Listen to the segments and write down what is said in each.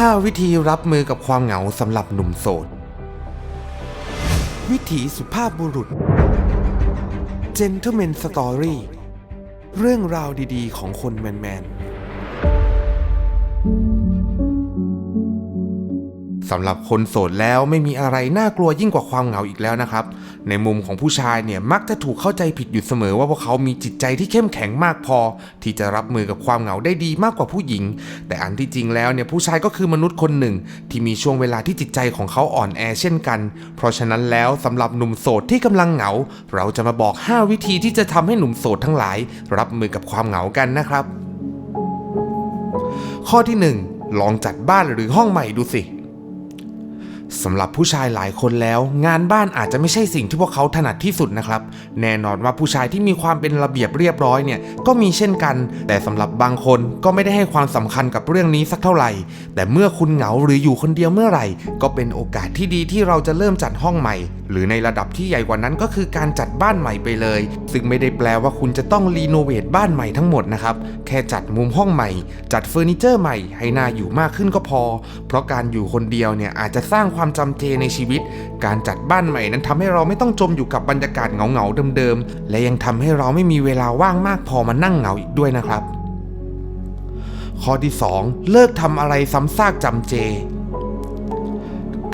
5 วิธีรับมือกับความเหงาสำหรับหนุ่มโสด วิถีสุภาพบุรุษ Gentleman Story เรื่องราวดีๆ ของคนแมนๆ สำหรับคนโสดแล้วไม่มีอะไรน่ากลัวยิ่งกว่าความเหงาอีกแล้วนะครับ ในมุมของผู้ชายเนี่ยมักจะถูกเข้าใจผิดอยู่เสมอว่าพวกเขามีจิตใจที่เข้มแข็งมากพอ ที่จะรับมือกับความเหงาได้ดีมากกว่าผู้หญิง แต่อันที่จริงแล้วเนี่ยผู้ชายก็คือมนุษย์คนหนึ่ง ที่มีช่วงเวลาที่จิตใจของเขาอ่อนแอเช่นกัน เพราะฉะนั้นแล้วสำหรับหนุ่มโสดที่กำลังเหงา เราจะมาบอก 5 วิธีที่จะทำให้หนุ่มโสดทั้งหลาย รับมือกับความเหงากันนะครับ ข้อที่ 1 ลองจัดบ้านหรือห้องใหม่ดูสิ สำหรับผู้ชายหลายคนแล้ว งานบ้านอาจจะไม่ใช่สิ่งที่พวกเขาถนัดที่สุดนะครับ แน่นอนว่าผู้ชายที่มีความเป็นระเบียบเรียบร้อยเนี่ยก็มีเช่นกัน แต่สำหรับบางคนก็ไม่ได้ให้ความสำคัญกับเรื่องนี้สักเท่าไหร่ แต่เมื่อคุณเหงาหรืออยู่คนเดียวเมื่อไหร่ ก็เป็นโอกาสที่ดีที่เราจะเริ่มจัดห้องใหม่ หรือในระดับที่ใหญ่กว่านั้นก็คือการจัดบ้านใหม่ไปเลย ซึ่งไม่ได้แปลว่าคุณจะต้องรีโนเวทบ้านใหม่ทั้งหมดนะครับแค่จัดมุมห้องใหม่ จัดเฟอร์นิเจอร์ใหม่ให้น่าอยู่มากขึ้นก็พอ เพราะการอยู่คนเดียวเนี่ยอาจจะสร้างความความจำเจในชีวิต การจัดบ้านใหม่นั้นทำให้เราไม่ต้องจมอยู่กับบรรยากาศเหงาๆเดิมๆ และยังทำให้เราไม่มีเวลาว่างมากพอมานั่งเหงาอีกด้วยนะครับ ข้อที่ 2 เลิกทำอะไรซ้ำซากจำเจ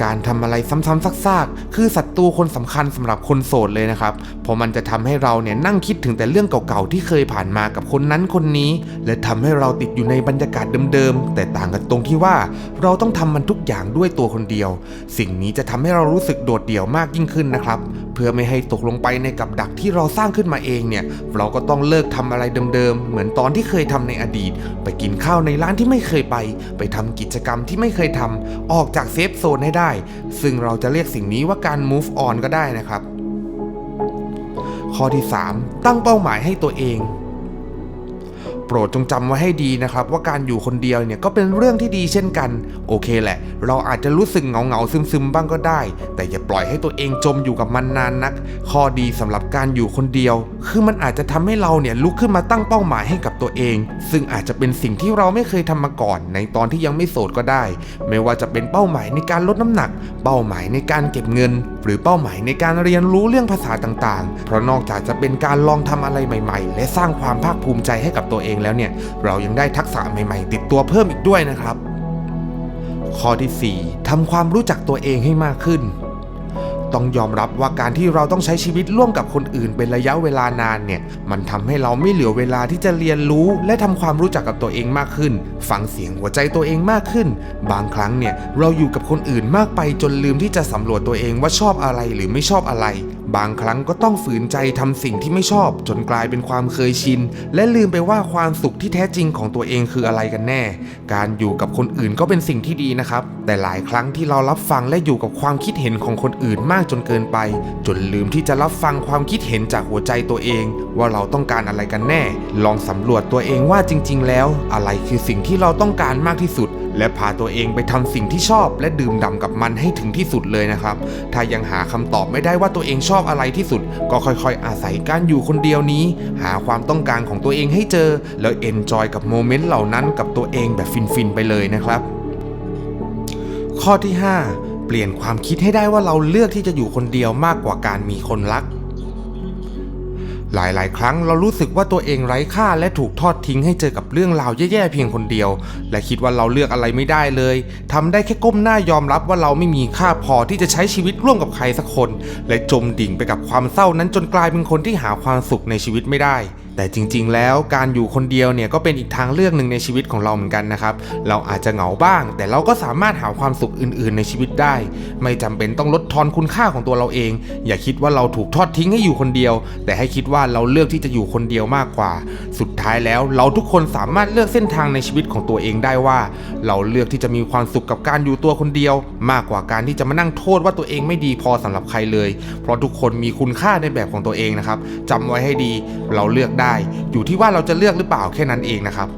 การทำอะไรซ้ำๆซากๆ คือศัตรูคนสำคัญสำหรับคนโสดเลยนะครับ เพราะมันจะทำให้เราเนี่ยนั่งคิดถึงแต่เรื่องเก่าๆ ที่เคยผ่านมากับคนนั้นคนนี้ และทำให้เราติดอยู่ในบรรยากาศเดิมๆ แต่ต่างกันตรงที่ว่าเราต้องทำมันทุกอย่างด้วยตัวคนเดียว สิ่งนี้จะทำให้เรารู้สึกโดดเดี่ยวมากยิ่งขึ้นนะครับ เพื่อไม่ให้ตกลงไปในกับดักที่เราสร้างขึ้นมาเองเนี่ย เราก็ต้องเลิกทำอะไรเดิมๆ เหมือนตอนที่เคยทำในอดีต ไปกินข้าวในร้านที่ไม่เคยไป ไปทำกิจกรรมที่ไม่เคยทำออกจากเซฟโซนให้ได้ซึ่งเราจะเรียกสิ่งนี้ว่าการ move on ก็ได้นะครับ ข้อที่ 3 ตั้งเป้าหมายให้ตัวเอง โปรดจงจำไว้ให้ดีนะครับ ว่าการอยู่คนเดียวเนี่ยก็เป็นเรื่องที่ดีเช่นกัน โอเคแหละ เราอาจจะรู้สึกเหงาเหงาซึมซึมๆบ้างก็ได้ แต่อย่าปล่อยให้ตัวเองจมอยู่กับมันนานนัก ข้อดีสำหรับการอยู่คนเดียว คือมันอาจจะทำให้เราเนี่ยลุกขึ้นมาตั้งเป้าหมายให้กับตัวเอง ซึ่งอาจจะเป็นสิ่งที่เราไม่เคยทำมาก่อน ในตอนที่ยังไม่โสดก็ได้ ไม่ว่าจะเป็นเป้าหมายในการลดน้ำหนัก เป้าหมายในการเก็บเงิน หรือเป้าหมายในการเรียนรู้เรื่องภาษาต่างๆ เพราะนอกจากจะเป็นการลองทำอะไรใหม่ ๆ และสร้างความภาคภูมิใจให้กับตัวเองแล้วเนี่ย เรายังได้ทักษะใหม่ๆ ติดตัวเพิ่มอีกด้วยนะครับ ข้อที่ 4ทำความรู้จักตัวเองให้มากขึ้น ต้องยอมรับว่าการที่เราต้องใช้ชีวิตร่วมกับคนอื่นเป็นระยะเวลานานเนี่ย มันทำให้เราไม่เหลือเวลาที่จะเรียนรู้และทำความรู้จักกับตัวเองมากขึ้น ฟังเสียงหัวใจตัวเองมากขึ้น บางครั้งเนี่ยเราอยู่กับคนอื่นมากไปจนลืมที่จะสำรวจตัวเองว่าชอบอะไรหรือไม่ชอบอะไร บางครั้งก็ต้องฝืนใจทำสิ่งที่ไม่ชอบ จนกลายเป็นความเคยชิน และลืมไปว่าความสุขที่แท้จริงของตัวเองคืออะไรกันแน่ การอยู่กับคนอื่นก็เป็นสิ่งที่ดีนะครับ แต่หลายครั้งที่เรารับฟังและอยู่กับความคิดเห็นของคนอื่นมากจนเกินไป จนลืมที่จะรับฟังความคิดเห็นจากหัวใจตัวเอง ว่าเราต้องการอะไรกันแน่ ลองสำรวจตัวเองว่าจริง ๆ แล้ว อะไรคือสิ่งที่เราต้องการมากที่สุด และพาตัวเองไปทำสิ่งที่ชอบ และดื่มด่ำกับมันให้ถึงที่สุดเลยนะครับ ถ้ายังหาคำตอบไม่ได้ว่าตัวเองชอบอะไรที่สุด ก็ค่อยๆ อาศัยการอยู่คนเดียวนี้ หาความต้องการของตัวเองให้เจอ แล้วเอนจอยกับโมเมนต์เหล่านั้นกับตัวเองแบบฟินๆไปเลยนะครับ ข้อที่ 5 เปลี่ยนความคิดให้ได้ว่าเราเลือกที่จะอยู่คนเดียวมากกว่าการมีคนรัก หลายๆ ครั้งเรารู้สึกว่าตัวเองไร้ค่าและถูกทอดทิ้งให้เจอกับเรื่องราวแย่ๆเพียงคนเดียว และคิดว่าเราเลือกอะไรไม่ได้เลยทำได้แค่ก้มหน้ายอมรับว่าเราไม่มีค่าพอที่จะใช้ชีวิตร่วมกับใครสักคน และจมดิ่งไปกับความเศร้านั้นจนกลายเป็นคนที่หาความสุขในชีวิตไม่ได้ แต่จริงๆ แล้วการอยู่คนเดียวเนี่ยก็เป็นอีกทางเลือกหนึ่งในชีวิตของเราเหมือนกันนะครับ เราอาจจะเหงาบ้าง แต่เราก็สามารถหาความสุขอื่นๆ ในชีวิตได้ ไม่จำเป็นต้องลดทอนคุณค่าของตัวเราเอง อย่าคิดว่าเราถูกทอดทิ้งให้อยู่คนเดียว แต่ให้คิดว่าเราเลือกที่จะอยู่คนเดียวมากกว่า สุดท้ายแล้วเราทุกคนสามารถเลือกเส้นทางในชีวิตของตัวเองได้ว่า เราเลือกที่จะมีความสุขกับการอยู่ตัวคนเดียว มากกว่าการที่จะมานั่งโทษว่าตัวเองไม่ดีพอสำหรับใครเลย เพราะทุกคนมีคุณค่าในแบบของตัวเองนะครับจำไว้ให้ดี เราเลือกได้อยู่ที่ว่าเราจะเลือกหรือเปล่าแค่นั้นเองนะครับ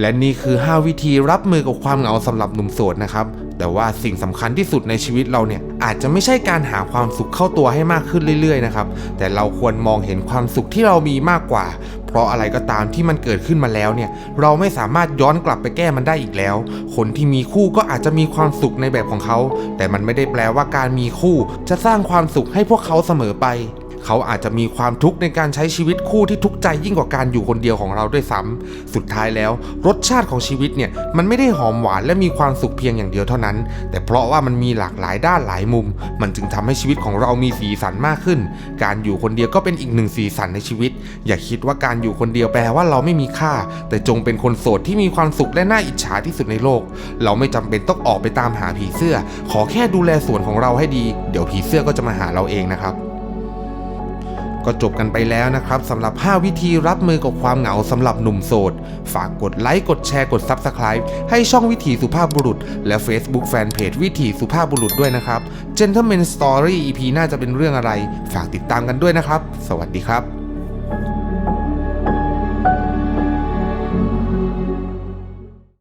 และนี่คือ 5 วิธีรับมือกับความเหงาสำหรับหนุ่มโสดนะครับ แต่ว่าสิ่งสำคัญที่สุดในชีวิตเราเนี่ยอาจจะไม่ใช่การหาความสุขเข้าตัวให้มากขึ้นเรื่อยๆนะครับ แต่เราควรมองเห็นความสุขที่เรามีมากกว่า เพราะอะไรก็ตามที่มันเกิดขึ้นมาแล้วเนี่ย เราไม่สามารถย้อนกลับไปแก้มันได้อีกแล้ว คนที่มีคู่ก็อาจจะมีความสุขในแบบของเขา แต่มันไม่ได้แปลว่าการมีคู่ จะสร้างความสุขให้พวกเขาเสมอไป เขาอาจจะมีความทุกข์ในการใช้ชีวิตคู่ที่ทุกข์ใจยิ่งกว่าการอยู่คนเดียวของเราด้วยซ้ำสุดท้ายแล้ว รสชาติของชีวิตเนี่ยมันไม่ได้หอมหวานและมีความสุขเพียงอย่างเดียวเท่านั้น แต่เพราะว่ามันมีหลากหลายด้านหลายมุม มันจึงทำให้ชีวิตของเรามีสีสันมากขึ้น การอยู่คนเดียวก็เป็นอีกหนึ่งสีสันในชีวิต อย่าคิดว่าการอยู่คนเดียวแปลว่าเราไม่มีค่า แต่จงเป็นคนโสดที่มีความสุขและน่าอิจฉาที่สุดในโลก เราไม่จำเป็นต้องออกไปตามหาผีเสื้อ ขอแค่ดูแลสวนของเราให้ดี เดี๋ยวผีเสื้อก็จะมาหาเราเองนะครับ ก็จบกันไปแล้วนะครับสำหรับ 5 วิธีรับมือกับความเหงาสำหรับหนุ่มโสด ฝากกดไลค์กดแชร์กด Subscribe ให้ช่องวิถีสุภาพบุรุษ และ Facebook Fanpage วิถีสุภาพบุรุษด้วยนะครับ Gentleman Story EP น่าจะเป็นเรื่องอะไร ฝากติดตามกันด้วยนะครับ สวัสดีครับ